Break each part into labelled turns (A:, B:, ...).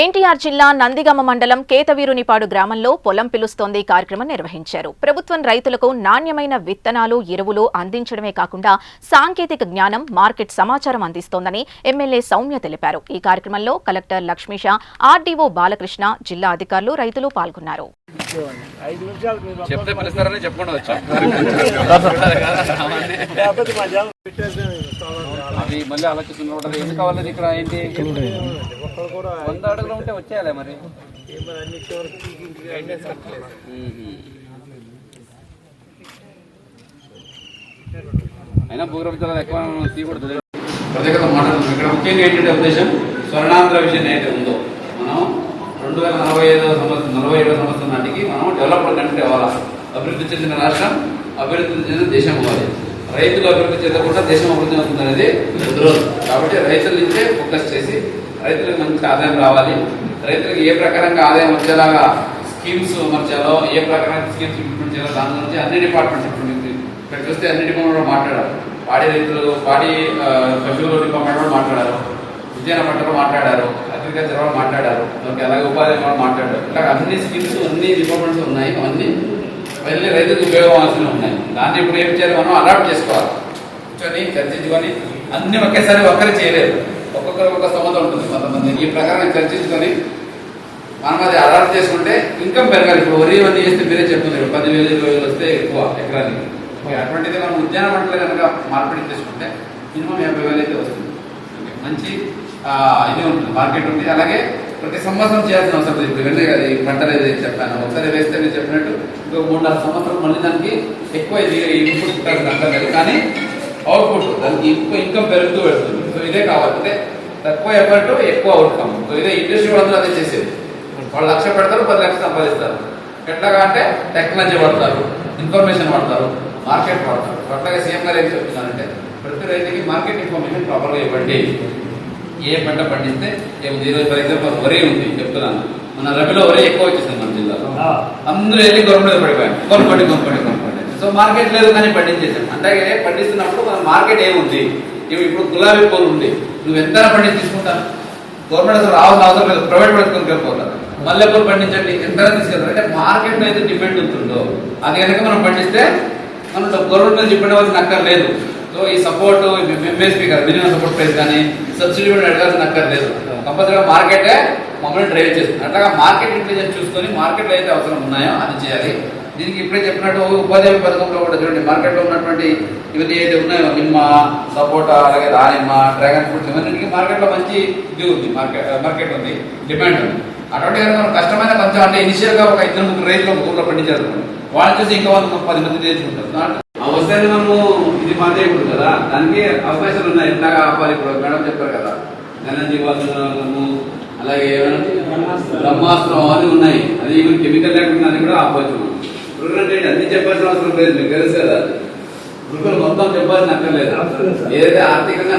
A: ఎన్టీఆర్ జిల్లా నందిగమ మండలం కేతవీరునిపాడు గ్రామంలో పొలం పిలుస్తోంది కార్యక్రమం నిర్వహించారు. ప్రభుత్వం రైతులకు నాణ్యమైన విత్తనాలు ఎరువులు అందించడమే కాకుండా సాంకేతిక జ్ఞానం మార్కెట్ సమాచారం అందిస్తోందని ఎమ్మెల్యే సౌమ్య తెలిపారు. ఈ కార్యక్రమంలో కలెక్టర్ లక్ష్మీష ఆర్డీఓ బాలకృష్ణ జిల్లా అధికారులు రైతులు పాల్గొన్నారు.
B: చెప్తే పిలుస్తారని చెప్పకుండా వచ్చా. అవి మళ్ళీ ఆలోచిస్తున్నారు ఏం కావాలి ఇక్కడ ఏంటి?
C: ఒక్కరు కూడా
B: వంద అడుగులు ఉంటే వచ్చేయాలి మరి. అయినా భూగర్భ జలాలు ఎక్కువ తీయకూడదు. ప్రత్యేకత మాట్లాడుతుంది ఇక్కడ ముఖ్యంగా ఏంటంటే ఉద్దేశం స్వర్ణాంధ్ర విషయం ఏదైతే ఉందో రెండు వేల నలభై ఐదవ సంవత్సరం నలభై ఏడవ సంవత్సరం నాటికి మనం డెవలప్డ్ కంట్రీ అవ్వాలా అభివృద్ధి చెందిన రాష్ట్రం అభివృద్ధి చెందిన దేశం అవ్వాలి. రైతులు అభివృద్ధి చెందకుండా దేశం అభివృద్ధి అవుతుంది అనేది కాబట్టి రైతుల నుంచే ఫోకస్ చేసి రైతులకు మంచి ఆదాయం రావాలి. రైతులకు ఏ ప్రకారంగా ఆదాయం వచ్చేలాగా స్కీమ్స్ అమర్చాలో ఏ ప్రకారంగా స్కీమ్స్ ఇంప్లిమెంట్ చేయాలో దాని గురించి అన్ని డిపార్ట్మెంట్స్ ఇప్పుడు ఇక్కడ చూస్తే అన్ని డిపార్ట్మెంట్ కూడా మాట్లాడారు. పాడి రైతులు పాడి ఆ, పశువుల డిపార్ట్మెంట్ కూడా మాట్లాడారు. ఉద్యాన మాట్లాడారు. అగ్రికల్చర్ వాళ్ళు మాట్లాడారు. ఓకే అలాగే ఉపాధి వాళ్ళు మాట్లాడారు. ఇలా అన్ని స్కీమ్స్ అన్ని డిపార్ట్మెంట్స్ ఉన్నాయి. అవన్నీ వెళ్ళి రైతులకు ఉపయోగం ఉన్నాయి. దాన్ని ఇప్పుడు ఏం చేయాలి మనం? అడాప్ట్ చేసుకోవాలి. కూర్చొని చర్చించుకొని అన్ని ఒకేసారి ఒక్కరే చేయలేదు. ఒక్కొక్కరు ఒక సమత ఉంటుంది. కొంతమంది ఈ ప్రకారం చర్చించుకొని మనం అది అడాప్ట్ చేసుకుంటే ఇన్కమ్ పెరగాలి. ఇప్పుడు వరి ఇవన్నీ చేస్తే మీరే చెప్తున్నారు పదివేలు ఇరవై వేలు వస్తే ఎక్కువ ఎకరానికి. అటువంటిది మనం ఉద్యాన పంటలు కనుక మార్పిడి చేసుకుంటే మినిమం యాభై వేలు అయితే వస్తుంది. మంచి ఇది ఉంటుంది మార్కెట్ ఉంది అలాగే ప్రతి సంవత్సరం చేయాల్సిన అవసరం లేదు. ఇప్పుడు కదా ఈ పంటలు ఏదైతే చెప్పాను ఒకసారి వేస్తే నేను చెప్పినట్టు ఇంకో మూడు నాలుగు సంవత్సరం మళ్ళీ దానికి ఎక్కువ ఇన్పుట్ ఉంటుంది అర్థం లేదు కానీ అవుట్పుట్ దానికి ఎక్కువ ఇన్కమ్ పెరుగుతూ వెళ్తుంది సో ఇదే కావాలంటే తక్కువ ఎఫర్ట్ ఎక్కువ అవుట్కమ్ సో ఇదే ఇండస్ట్రీ వాళ్ళందరూ అదే చేసేది. వాళ్ళు లక్ష పెడతారు పది లక్షలు సంపాదిస్తారు. ఎట్లాగా అంటే టెక్నాలజీ వాడతారు ఇన్ఫర్మేషన్ వాడతారు మార్కెట్ వాడతారు. అట్లాగే సీఎం గారు ఏం చెప్తున్నారంటే ప్రతి రైతుకి మార్కెట్ ఇన్ఫర్మేషన్ ప్రాపర్గా ఇవ్వండి. ఏ పంట పండిస్తే ఈరోజు ఫర్ ఎగ్జాంపుల్ వరి ఉంది చెప్తున్నాను. మన రబీలో వరి ఎక్కువ వచ్చేసింది మన జిల్లాలో. అందరూ వెళ్ళి గవర్నమెంట్ పడిపోయారు. కొనుక్కోండి కొనుక్కోండి కొనుక్కోండి సో మార్కెట్ లేదు కానీ పండించేసాం అంటే పండిస్తున్నప్పుడు మన మార్కెట్ ఏముంది? ఇప్పుడు గులాబీ పూలు ఉంది. నువ్వు ఎంత పండించి తీసుకుంటాను గవర్నమెంట్ అసలు రావాల్సిన అవసరం లేదు. ప్రైవేట్ పడుకొని వెళ్ళిపోతారు మల్లెపూలు పండించండి. ఎంత తీసుకెళ్తారు? అంటే మార్కెట్ అయితే డిపెండ్ ఉంటుందో అది కనుక మనం పండిస్తే మనం గవర్నమెంట్ నుంచి ఇవ్వవలసిన అక్కర్లేదు సో ఈ సపోర్ట్ ఎంఎస్పీ కదా మినిమం సపోర్ట్ ప్రైస్ కానీ సబ్సిడీ కూడా అడగాల్సిన అక్కర్లేదు కంపల్సరీగా మార్కెటే మమ్మల్ని డ్రైవ్ చేస్తుంది. అట్లాగా మార్కెట్ ఇంటెలిజెన్స్ చూసుకొని మార్కెట్లో అయితే అవసరం ఉన్నాయో అది చేయాలి. దీనికి ఇప్పుడే చెప్పినట్టు ఉపాధి పథకంలో కూడా చూడండి మార్కెట్లో ఉన్నటువంటి ఇవన్నీ ఏదైతే ఉన్నాయో నిమ్మ సపోటా అలాగే దానిమ్మ డ్రాగన్ ఫ్రూట్స్ ఇవన్నీ మార్కెట్లో మంచి ఇది ఉంది మార్కెట్ మార్కెట్ ఉంది డిమాండ్ ఉంది. అటువంటి కనుక మనం కష్టమైన కొంచెం అంటే ఇనిషియల్గా ఒక ఇద్దరు ముగ్గురు రైతులు ఒక ఊర్లో పండించారు వాళ్ళని చూసి ఇంకా వంద పది మంది చేసి దాంట్లో వస్తే మనము ఇది మాదేయకూడదు కదా? దానికి అవకాశాలు ఉన్నాయి ఇందాక ఆపాలి ఇప్పుడు మేడం చెప్పారు కదా. ఘనజీవాలను అలాగే బ్రహ్మాస్త్రం. అని ఉన్నాయి. అది ఈవెన్ కెమికల్ లేకుండా అది కూడా ఆపవచ్చు ఏంటి అన్ని చెప్పాల్సిన అవసరం లేదు. మీకు తెలుసు కదా వృద్ధులు మొత్తం చెప్పాల్సిన అక్కర్లేదు. ఏదైతే ఆర్థికంగా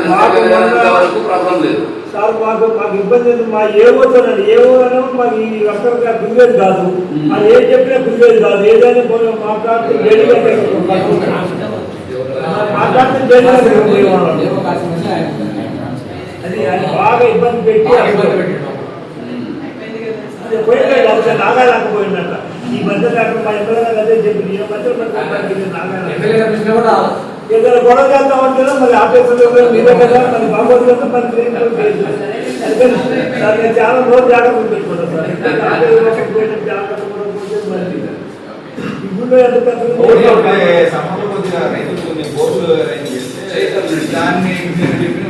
B: వరకు ప్రాబ్లం లేదు.
C: సార్ మాకు మాకు ఇబ్బంది. మా ఏ ఊరునండి ఏ ఊరనో మాకు ఈ రకంగా కుదిరేది కాదు. అది ఏ చెప్పినా కుదిరేది కాదు. ఏదైనా మాట్లాడితే అది అది బాగా ఇబ్బంది పెట్టి అది పోయిందండి అసలు నాగాలేకపోయిందంట ఈ మధ్య లేకుండా మా ఎమ్మెల్యే అదే చెప్పింది ఈ మధ్య నాగాలి ఏదైనా గొడవ చేద్దాం అంటే మరి ఆఫీసులో మీరే కదా మరి బాగోదు కదా మరి ట్రైన్ కూడా చేయదు. అందుకని దానికి చాలా రోజు జాగ్రత్త పెట్టుకుంటాం సార్ ఇంకా ఆఫీసులో ఒక పోయిన జాగ్రత్త కూడా పోతే మరి ఈ గుళ్ళో ఎంత
D: ఓన్లీ ఒక
C: పెద్ద
D: సమ్మర్లో కొద్దిగా రైతులు కొన్ని బోర్డులు అరేంజ్ చేస్తే దాన్ని చెప్పిన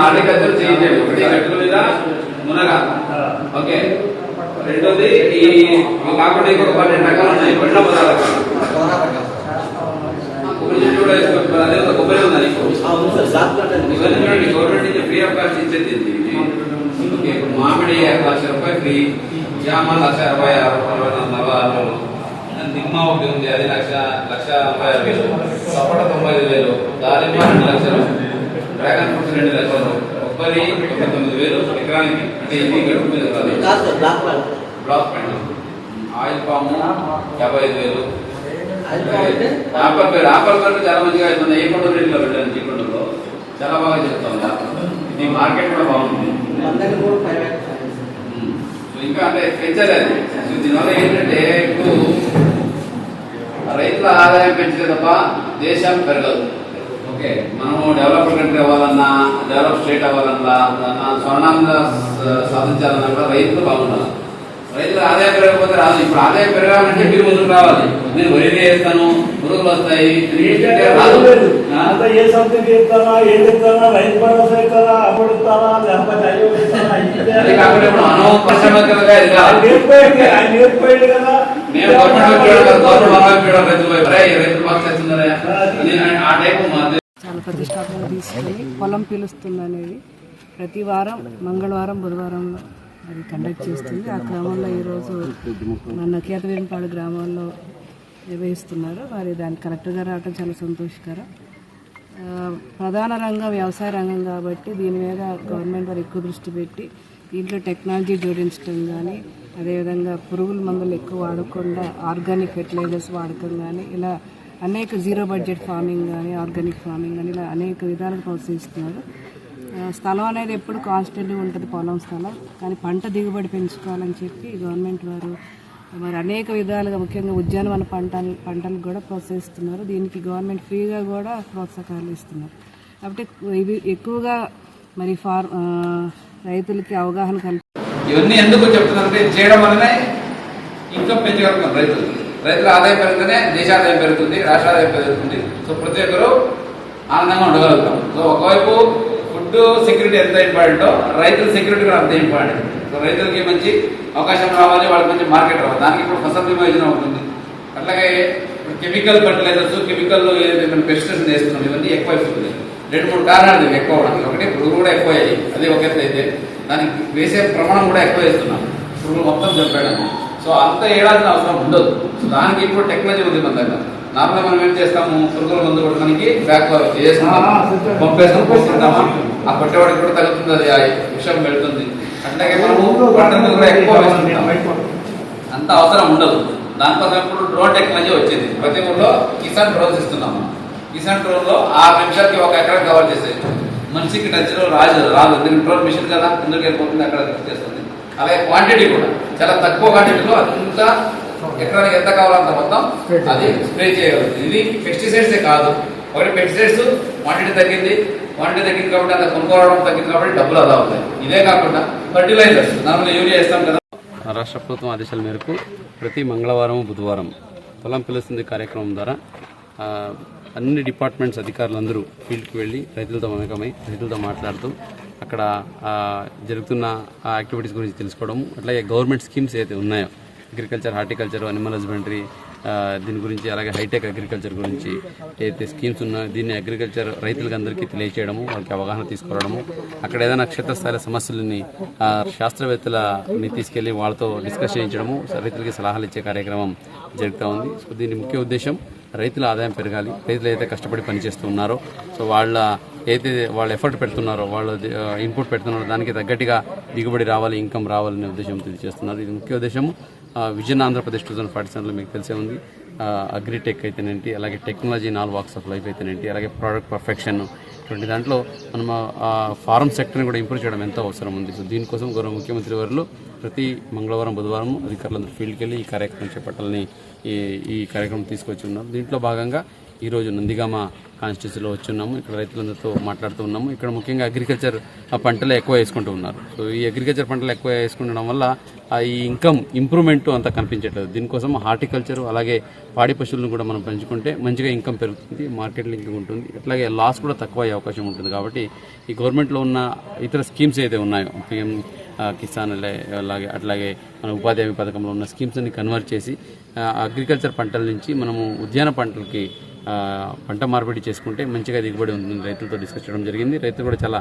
B: హార్టికల్చర్ చేయండి ఒకటి గట్టుల మీద మునగ. ఓకే. రెండోది ఈ కాకుండా ఇంకొక పన్నెండు రకాలు ఉన్నాయి. పండ్ల పదార్థాలు. అదే ఒక కొబ్బరి ఉందా నీకు? ఇవన్నీ చూడండి. గవర్నమెంట్ నుంచి ఫ్రీ ఆఫ్ కాస్ట్ ఇచ్చేది మామిడి లక్ష రూపాయలు ఫ్రీ. జామ లక్ష అరవై ఆరు వేలు నిమ్మ ఒకటి ఉంది అది లక్ష లక్ష నలభై ఆరు వేలు. సపోట తొంభై ఐదు వేలు. దానిమ్మ రెండు లక్షలు. డ్రాగన్ ఫ్రూట్స్ రెండు లక్షలు. కొబ్బరి తొంభై తొమ్మిది వేలు. ఎకరానికి అంటే ఇది గడుపు మీద కాదు? బ్లాక్ పండు. ఆయిల్ పాము యాభై ఐదు వేలు. ఆపల్ పేరు ఆపల్ పేరు చాలా మంచిగా అవుతుంది ఏ కొండ రేట్లో పెట్టాను ఈ చాలా బాగా చెప్తాం ఇది మార్కెట్ కూడా. సో ఇంకా అంటే పెంచలేదు. దీనివల్ల ఏంటంటే ఇప్పుడు రైతుల ఆదాయం పెంచితే తప్ప దేశం పెరగదు. ఓకే మనము డెవలప్డ్ కంట్రీ అవ్వాలన్నా డెవలప్ స్టేట్ అవ్వాలన్నా దాన్ని సాధించాలన్నా కూడా రైతులు బాగుండాలి. రైతుల ఆదాయం పెరగకపోతే రాదు. ఇప్పుడు ఆదాయం పెరగాలంటే మీరు ముందుకు రావాలి. నేను వరి వేస్తాను పురుగులు వస్తాయి
C: ఏ ఏది రైతు భరోసా అప్పుడు లేకపోతే అయ్యో. నేర్పోయింది కదా.
B: మేము
E: చాలా ప్రతిష్టాత్మక తీసుకొని పొలం పిలుస్తుంది అనేది ప్రతి వారం మంగళవారం బుధవారం అది కండక్ట్ చేస్తుంది. ఆ క్రమంలో ఈరోజు మన కేతవీరంపాడు గ్రామాల్లో నిర్వహిస్తున్నారు మరి దానికి కరెక్ట్గా రావటం చాలా సంతోషకరం. ప్రధాన రంగం వ్యవసాయ రంగం కాబట్టి దీని మీద గవర్నమెంట్ వారు ఎక్కువ దృష్టి పెట్టి దీంట్లో టెక్నాలజీ జోడించడం కానీ అదేవిధంగా పురుగుల మందులు ఎక్కువ వాడకుండా ఆర్గానిక్ ఫెర్టిలైజర్స్ వాడకం కానీ ఇలా అనేక జీరో బడ్జెట్ ఫార్మింగ్ కానీ ఆర్గానిక్ ఫార్మింగ్ కానీ ఇలా అనేక విధాలుగా ప్రోత్సహిస్తున్నారు. స్థలం అనేది ఎప్పుడు కాన్స్టెంట్గా ఉంటుంది పొలం స్థలం. కానీ పంట దిగుబడి పెంచుకోవాలని చెప్పి గవర్నమెంట్ వారు మరి అనేక విధాలుగా ముఖ్యంగా ఉద్యానవన పంటలు పంటలకు కూడా ప్రోత్సహిస్తున్నారు. దీనికి గవర్నమెంట్ ఫ్రీగా కూడా ప్రోత్సాహకాలు ఇస్తున్నారు. కాబట్టి ఇవి ఎక్కువగా మరి ఫార్ రైతులకి అవగాహన కల్పి
B: ఇవన్నీ ఎందుకు చెప్తున్నారంటే చేయడం వల్లనే ఇంకా పెంచగలుగుతాం రైతులు. రైతుల ఆదాయం పెరిగితేనే దేశ ఆదాయం పెరుగుతుంది రాష్ట్ర ఆదాయం పెరుగుతుంది. సో ప్రతి ఒక్కరు ఆనందంగా ఉండగలుగుతాం. సో ఒకవైపు ఫుడ్ సెక్యూరిటీ ఎంత ఇంపార్టెంటో రైతుల సెక్యూరిటీ కూడా అంత ఇంపార్టెంట్. రైతులకి మంచి అవకాశం రావాలి వాళ్ళకి మంచి మార్కెట్ రావాలి. దానికి ఇప్పుడు ఫసల్ బీమా యోజన ఉంటుంది అట్లాగే కెమికల్ ఫర్టిలైజర్స్ కెమికల్ ఏదైతే పెస్టిసైడ్స్ వేస్తున్నాం ఇవన్నీ ఎక్కువ అయిపోతుంది రెండు మూడు కారణాలు ఎక్కువ అవడానికి ఒకటి పురుగులు కూడా ఎక్కువ అయ్యాయి. అది ఒక అయితే దానికి వేసే ప్రమాణం కూడా ఎక్కువ వేస్తున్నాం పురుగులు మొత్తం చంపేయడం సో అంత వేయాల్సిన అవసరం ఉండదు. సో దానికి ఇప్పుడు టెక్నాలజీ ఉంది మన దగ్గర. నార్మల్గా మనం ఏం చేస్తాము? పురుగుల మందు కొట్టడానికి బ్యాక్ వేసుకుంటాం పంపేస్తాం పోసుకుంటామా ఆ కొట్టేవాడికి కూడా తగ్గుతుంది అది ఆ విషయం వెళ్తుంది. మనము పంటలు కూడా ఎక్కువ అంత అవసరం ఉండదు. దానికోసం ఇప్పుడు డ్రోన్ టెక్నాలజీ వచ్చింది. ప్రతి ఊళ్ళో కిసాన్ డ్రోన్స్ ఇస్తున్నాము. కిసాన్ డ్రోన్లో ఆరు నిమిషాలకి ఒక ఎకరం కవర్ చేసేది మనిషికి టచ్లో రాజు రాదు దీనికి డ్రోన్ మిషన్ కదా. ఎందుకు వెళ్ళిపోతుంది? అక్కడ చేస్తుంది. అలాగే క్వాంటిటీ కూడా. చాలా తక్కువ క్వాంటిటీలో అంత ఎకరానికి ఎంత కావాలంత మొత్తం అది స్ప్రే చేయగలుగుతుంది ఇది పెస్టిసైడ్సే కాదు. ఒకటి పెస్టిసైడ్స్ క్వాంటిటీ తగ్గింది. క్వాంటిటీ తగ్గింది కాబట్టి అంత కొనుక్కోవడం తగ్గింది కాబట్టి డబ్బులు అలా అవుతాయి. ఇదే కాకుండా ఫర్టిలైజర్స్ నార్మల్ యూరియా ఇస్తాం కదా.
F: రాష్ట్ర ప్రభుత్వం ఆదేశాల మేరకు ప్రతి మంగళవారం బుధవారం పొలం పిలుస్తుంది కార్యక్రమం ద్వారా అన్ని డిపార్ట్మెంట్స్ అధికారులందరూ ఫీల్డ్కి వెళ్ళి రైతులతో మమేకమై రైతులతో మాట్లాడుతూ అక్కడ జరుగుతున్న యాక్టివిటీస్ గురించి తెలుసుకోవడం అట్లాగే గవర్నమెంట్ స్కీమ్స్ ఏదైతే ఉన్నాయో అగ్రికల్చర్ హార్టికల్చర్ అనిమల్ హస్బెండరీ దీని గురించి అలాగే హైటెక్ అగ్రికల్చర్ గురించి ఏదైతే స్కీమ్స్ ఉన్నాయో దీన్ని అగ్రికల్చర్ రైతులకు అందరికీ తెలియచేయడము వాళ్ళకి అవగాహన తీసుకురావడము అక్కడ ఏదైనా క్షేత్రస్థాయి సమస్యలని శాస్త్రవేత్తలని తీసుకెళ్ళి వాళ్ళతో డిస్కస్ చేయించడము రైతులకి సలహాలు ఇచ్చే కార్యక్రమం జరుగుతూ ఉంది. సో దీని ముఖ్య ఉద్దేశం రైతుల ఆదాయం పెరగాలి. రైతులు అయితే కష్టపడి పనిచేస్తూ ఉన్నారో సో వాళ్ళ ఏదైతే వాళ్ళు ఎఫర్ట్ పెడుతున్నారో వాళ్ళు ఇన్పుట్ పెడుతున్నారో దానికి తగ్గట్టుగా దిగుబడి రావాలి ఇన్కమ్ రావాలనే ఇది చేస్తున్నారు. ఇది ముఖ్య ఉద్దేశము. Vision Andhra Pradesh two thousand forty సెవెన్లో మీకు తెలిసే ఉంది. అగ్రిటెక్ అయితేనేంటి అలాగే technology in all walks of life అయితేనేంటి అలాగే ప్రోడక్ట్ పర్ఫెక్షన్ ఇటువంటి దాంట్లో మనం ఆ సెక్టర్ని కూడా ఇంప్రూవ్ చేయడం ఎంతో అవసరం ఉంది. సో దీనికోసం గౌరవ ముఖ్యమంత్రి వారు ప్రతి మంగళవారం బుధవారం అధికారులందరూ ఫీల్డ్కి వెళ్ళి ఈ కార్యక్రమం చేపట్టాలని ఈ ఈ కార్యక్రమం తీసుకొచ్చి ఉన్నారు. దీంట్లో భాగంగా ఈరోజు నందిగామ కాన్స్టిట్యూన్సీలో వచ్చి ఉన్నాము ఇక్కడ రైతులందరితో మాట్లాడుతూ ఉన్నాము. ఇక్కడ ముఖ్యంగా అగ్రికల్చర్ పంటలు ఎక్కువ వేసుకుంటూ ఉన్నారు. సో ఈ అగ్రికల్చర్ పంటలు ఎక్కువ వేసుకుండడం వల్ల ఆ ఈ ఇన్కమ్ ఇంప్రూవ్మెంట్ అంత కనిపించట్లేదు. దీనికోసం హార్టికల్చర్ అలాగే పాడి పశువులను కూడా మనం పెంచుకుంటే మంచిగా ఇన్కమ్ పెరుగుతుంది మార్కెట్ ఇంకా ఉంటుంది. అట్లాగే లాస్ కూడా తక్కువ అయ్యే అవకాశం ఉంటుంది కాబట్టి ఈ గవర్నమెంట్లో ఉన్న ఇతర స్కీమ్స్ అయితే ఉన్నాయో పిఎం కిసాన్ అలాగే అట్లాగే మన ఉపాధి హామీ పథకంలో ఉన్న స్కీమ్స్ అన్ని కన్వర్ట్ చేసి అగ్రికల్చర్ పంటల నుంచి మనము ఉద్యాన పంటలకి పంట మార్పిడి చేసుకుంటే మంచిగా దిగుబడి ఉంటుంది. రైతులతో డిస్కస్ చేయడం జరిగింది. రైతులు కూడా చాలా